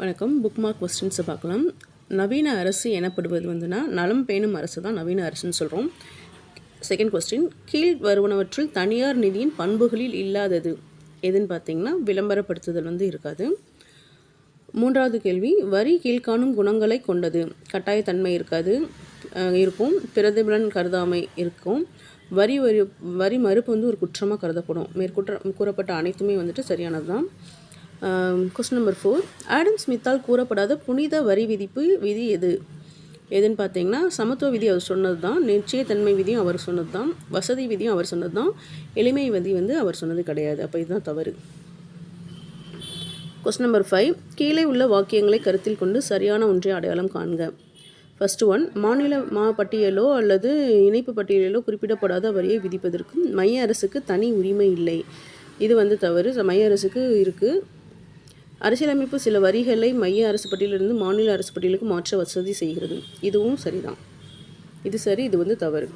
வணக்கம். Book mark கொஸ்டின்ஸை பார்க்கலாம். நவீன அரசு எனப்படுவது வந்துன்னா நலம் பேணும் அரசு தான் நவீன அரசுன்னு சொல்கிறோம் செகண்ட் கொஸ்டின் கீழ் வருவனவற்றில் தனியார் நிதியின் பண்புகளில் இல்லாதது எதுன்னு பார்த்தீங்கன்னா விளம்பரப்படுத்துதல் வந்து இருக்காது. மூன்றாவது கேள்வி வரி கீழ்காணும் குணங்களை கொண்டது கட்டாயத்தன்மை இருக்காது இருக்கும். பிரதிபலன் கருதாமை இருக்கும். வரி வரி வரி மறுப்பு வந்து ஒரு குற்றமாக கருதப்படும். மேற்கூற்ற கூறப்பட்ட அனைத்துமே வந்துட்டு சரியானது தான் கொஸ்டின் நம்பர் ஃபோர் ஆடம் ஸ்மித்தால் கூறப்படாத புனித வரி விதிப்பு விதி எது? எதுன்னு பார்த்தீங்கன்னா சமத்துவ விதி அவர் சொன்னது தான் நிச்சயத்தன்மை விதியும் அவர் சொன்னது தான் வசதி விதியும் அவர் சொன்னது தான் எளிமை விதி வந்து அவர் சொன்னது கிடையாது. அப்போ இதுதான் தவறு. கொஸ்டின் நம்பர் ஃபைவ் கீழே உள்ள வாக்கியங்களை கருத்தில் கொண்டு சரியான ஒன்றை அடையாளம் காண்க. ஃபர்ஸ்ட் ஒன் மாநில மா பட்டியலோ அல்லது இணைப்பு பட்டியலிலோ குறிப்பிடப்படாத வரியை விதிப்பதற்கு மைய அரசுக்கு தனி உரிமை இல்லை. இது வந்து தவறு. மைய அரசுக்கு இருக்குது அரசியலமைப்பு சில வரிகளை மைய அரசு பட்டியலிருந்து மாநில அரசு பட்டியலுக்கு மாற்ற வசதி செய்கிறது. இதுவும் சரிதான். இது சரி இது வந்து தவறு.